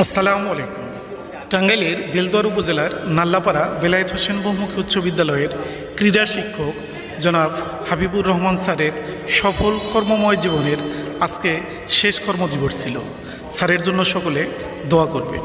আসসালামু আলাইকুম। টাঙ্গাইলের দিলদুয়ার উপজেলার নাল্লাপাড়া বেলায়েত হোসেন বহুমুখী উচ্চ বিদ্যালয়ের ক্রীড়া শিক্ষক জনাব হাবিবুর রহমান স্যারের সফল কর্মময় জীবনের আজকে শেষ কর্মদিবস ছিল। স্যারের জন্য সকলে দোয়া করবেন।